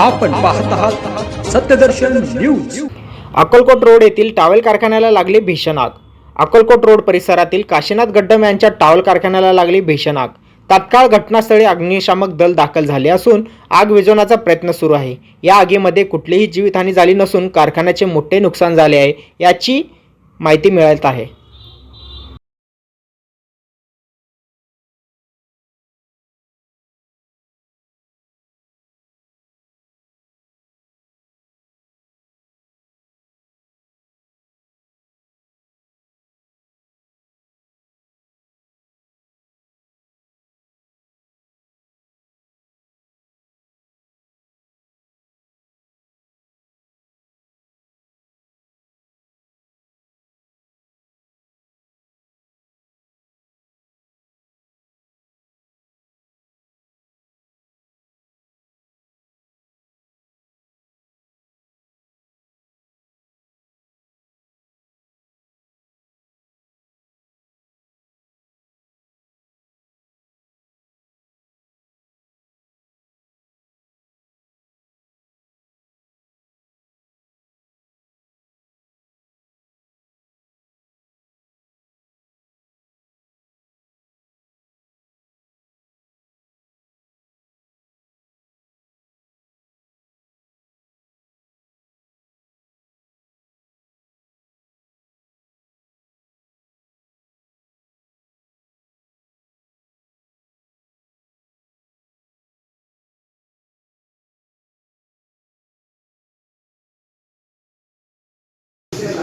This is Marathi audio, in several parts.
आपण पाहत आहात सत्यदर्शन न्यूज. अक्कलकोट रोड येथील टावेल कारखान्याला लागली भीषण आग. अक्कलकोट रोड परिसरातील काशीनाथ गड्डम यांच्या टावेल कारखान्याला लागली भीषण आग. तात्काळ घटनास्थळी अग्निशामक दल दाखल झाले असून आग विझवण्याचा प्रयत्न सुरू आहे. या आगीमध्ये कुठलीही जीवितहानी झाली नसून कारखान्याचे मोठे नुकसान झाले आहे याची माहिती मिळत आहे.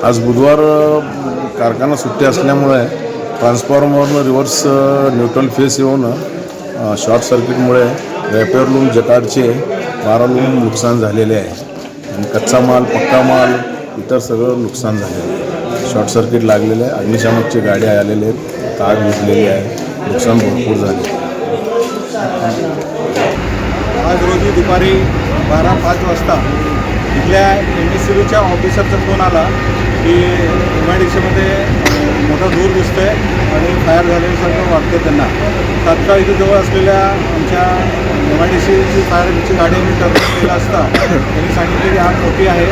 आज बुधवार कारखाना सुट्टी असल्यामुळे ट्रान्सफॉर्मरनं रिव्हर्स न्यूट्रल फेस येऊन शॉर्ट सर्किटमुळे रॅपेअर लूम जकार्डचे बारा लूम नुकसान झालेले आहे. आणि कच्चा माल पक्का माल इतर सगळं नुकसान झालेलं आहे. शॉर्ट सर्किट लागलेलं आहे. अग्निशामकची गाड्या आलेले आहेत. ताग विजलेली आहे. नुकसान भरपूर झाले आज रोजी दुपारी बारा पाच वाजता इथल्या एम एस सी बीच्या ऑफिसरचा फोन आला. की एम आय डी सीमध्ये मोठा धूर दिसतोय आणि फायर झाल्यासारखं वाटतं त्यांना. तात्काळ इथे जवळ असलेल्या आमच्या एम आय डी सीची फायरची गाडी आम्ही टर्मिनेट केला असता त्यांनी सांगितले की आग मोठी आहे.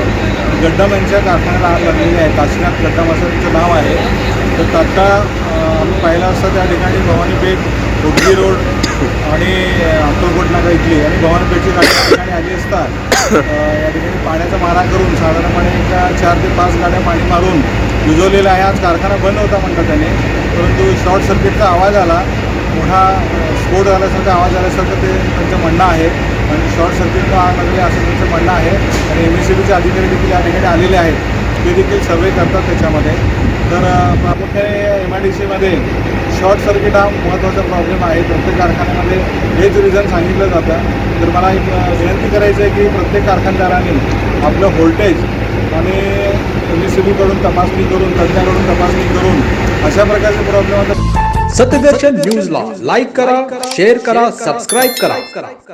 गड्डम यांच्या कारखान्याला आग लागलेली आहे. काशीनाथ गड्डम असं त्यांचं नाव आहे. तर तात्काळ आम्ही पाहिलं असता त्या ठिकाणी भवानीपेठ हुडली रोड आणि घटना घडली आणि गव्हर्नमेंटची गाडी ठिकाणी आली असतात या ठिकाणी पाण्याचा मारा करून साधारणपणे एका चार ते पाच गाड्या पाणी मारून बुजवलेला आहे आज कारखाना बंद होता म्हणतात त्याने. परंतु शॉर्ट सर्किटचा आवाज आला. मोठा स्फोट झाल्यासारखा आवाज आल्यासारखं ते त्यांचं म्हणणं आहे. आणि शॉर्ट सर्किटला आग लागली असं त्यांचं म्हणणं आहे. आणि एम एस सी बीचे अधिकारी देखील या ठिकाणी आलेले आहेत. ते देखील सर्वे करतात त्याच्यामध्ये. तर प्रामुख्याने एम आय डी सीमध्ये शॉर्ट सर्किट हा महत्त्वाचा प्रॉब्लेम आहे. प्रत्येक कारखान्यामध्ये हेच रिझन सांगितलं जातं. तर मला एक विनंती करायचं आहे की प्रत्येक कारखानदाराने आपलं व्होल्टेज आणि एम सी बीकडून तपासणी करून तज्ञाकडून तपासणी करून अशा प्रकारचे प्रॉब्लेम आता सत्यदर्शन न्यूजला लाईक करा शेअर करा सबस्क्राईब करा.